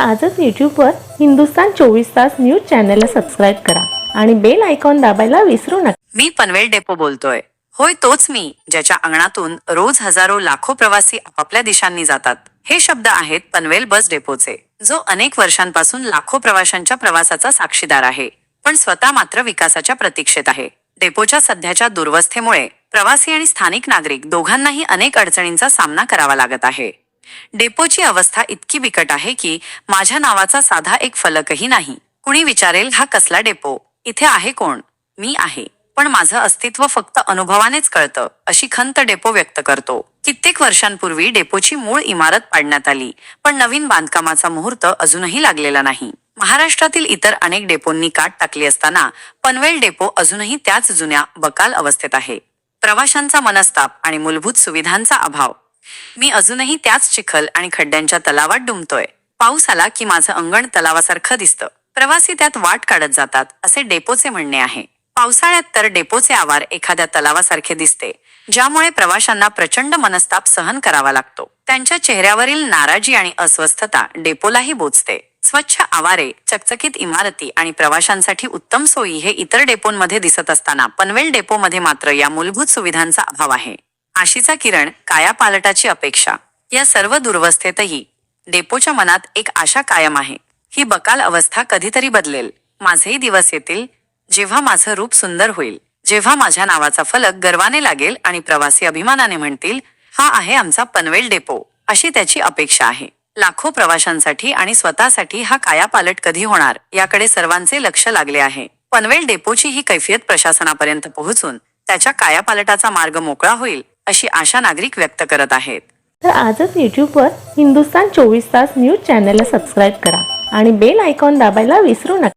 आजच यूट्यूबवर हिंदुस्तान चोवीस तास न्यूज चॅनलला सबस्क्राईब करा आणि बेल आयकॉन दाबायला विसरू नका. मी पनवेल डेपो बोलतोय. होय तोच मी ज्याच्या अंगणातून रोज हजारो लाखो प्रवासी आपापल्या दिशांनी जातात. हे शब्द आहेत पनवेल बस डेपोचे जो अनेक वर्षांपासून लाखो प्रवाशांच्या प्रवासाचा साक्षीदार आहे पण स्वतः मात्र विकासाच्या प्रतीक्षेत आहे. डेपोच्या सध्याच्या दुर्वस्थेमुळे प्रवासी आणि स्थानिक नागरिक दोघांनाही अनेक अडचणींचा सामना करावा लागत आहे. डेपोची अवस्था इतकी बिकट आहे की माझ्या नावाचा साधा एक फलकही नाही. कुणी विचारेल हा कसला डेपो? इथे आहे कोण? मी आहे. पण माझं अस्तित्व फक्त अनुभवानेच कळतं अशी खंत डेपो व्यक्त करतो. कित्येक वर्षांपूर्वी डेपोची मूळ इमारत पाडण्यात आली पण नवीन बांधकामाचा मुहूर्त अजूनही लागलेला नाही. महाराष्ट्रातील इतर अनेक डेपोंनी काट टाकली असताना पनवेल डेपो अजूनही त्याच जुन्या बकाल अवस्थेत आहे. प्रवाशांचा मनस्ताप आणि मूलभूत सुविधांचा अभाव मी अजूनही त्याच चिखल आणि खड्ड्यांच्या तलावात डुंबतोय. पाऊस आला की माझं अंगण तलावासारखं दिसतं. प्रवासी त्यात वाट काढत जातात असे डेपोचे म्हणणे आहे. पावसाळ्यात तर डेपोचे आवार एखाद्या तलावासारखे दिसते ज्यामुळे प्रवाशांना प्रचंड मनस्ताप सहन करावा लागतो. त्यांच्या चेहऱ्यावरील नाराजी आणि अस्वस्थता डेपोलाही बोचते. स्वच्छ आवारे चकचकीत इमारती आणि प्रवाशांसाठी उत्तम सोयी हे इतर डेपोंमध्ये दिसत असताना पनवेल डेपोमध्ये मात्र या मूलभूत सुविधांचा अभाव आहे. आशीचा किरण कायापालटाची अपेक्षा. या सर्व दुर्वस्थेतही डेपोच्या मनात एक आशा कायम आहे. ही बकाल अवस्था कधीतरी बदलेल. माझेही दिवस येतील. जेव्हा माझं रूप सुंदर होईल. जेव्हा माझ्या नावाचा फलक गर्वाने लागेल आणि प्रवासी अभिमानाने म्हणतील हा आहे आमचा पनवेल डेपो. अशी त्याची अपेक्षा आहे. लाखो प्रवाशांसाठी आणि स्वतःसाठी हा कायापालट कधी होणार याकडे सर्वांचे लक्ष लागले आहे. पनवेल डेपोची ही कैफियत प्रशासनापर्यंत पोहोचून त्याच्या कायापालटाचा मार्ग मोकळा होईल. अशी आशा नागरिक व्यक्त करत आहेत. तर आजच यूट्यूबवर हिंदुस्तान चोवीस तास न्यूज चॅनलला सबस्क्राईब करा आणि बेल आयकॉन दाबायला विसरू नका.